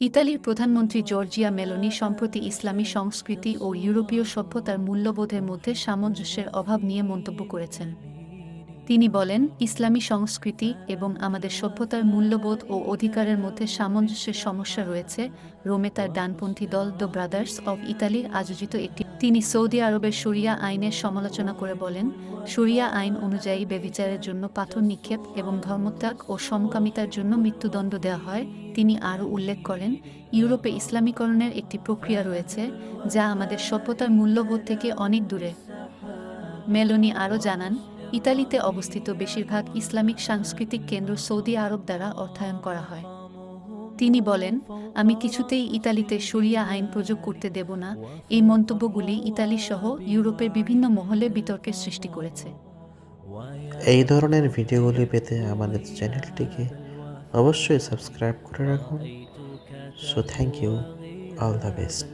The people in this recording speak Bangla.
ইতালির প্রধানমন্ত্রী জর্জিয়া মেলোনি সম্প্রতি ইসলামী সংস্কৃতি ও ইউরোপীয় সভ্যতার মূল্যবোধের মধ্যে সামঞ্জস্যের অভাব নিয়ে মন্তব্য করেছেন। তিনি বলেন, ইসলামী সংস্কৃতি এবং আমাদের সভ্যতার মূল্যবোধ ও অধিকারের মধ্যে সামঞ্জস্যের সমস্যা রয়েছে। রোমে তার ডানপন্থী দল দ্য ব্রাদার্স অব ইতালির আয়োজিত একটি তিনি সৌদি আরবের শরিয়া আইনের সমালোচনা করে বলেন, শরিয়া আইন অনুযায়ী বেবিচারের জন্য পাথর নিক্ষেপ এবং ধর্মত্যাগ ও সমকামিতার জন্য মৃত্যুদণ্ড দেওয়া হয়। তিনি আরও উল্লেখ করেন, ইউরোপে ইসলামীকরণের একটি প্রক্রিয়া রয়েছে যা আমাদের সভ্যতার মূল্যবোধ থেকে অনেক দূরে। মেলোনি আরও জানান, ইতালিতে অবস্থিত বেশিরভাগ ইসলামিক সাংস্কৃতিক কেন্দ্র সৌদি আরব দ্বারা অর্থায়ন করা হয়। তিনি বলেন, আমি কিছুতেই ইতালিতে সরিয়া আইন প্রয়োগ করতে দেব না। এই মন্তব্যগুলি ইতালি সহ ইউরোপের বিভিন্ন মহলে বিতর্কের সৃষ্টি করেছে। এই ধরনের ভিডিওগুলি পেতে আমাদের চ্যানেলটিকে অবশ্যই সাবস্ক্রাইব করে রাখুন। So thank you all the best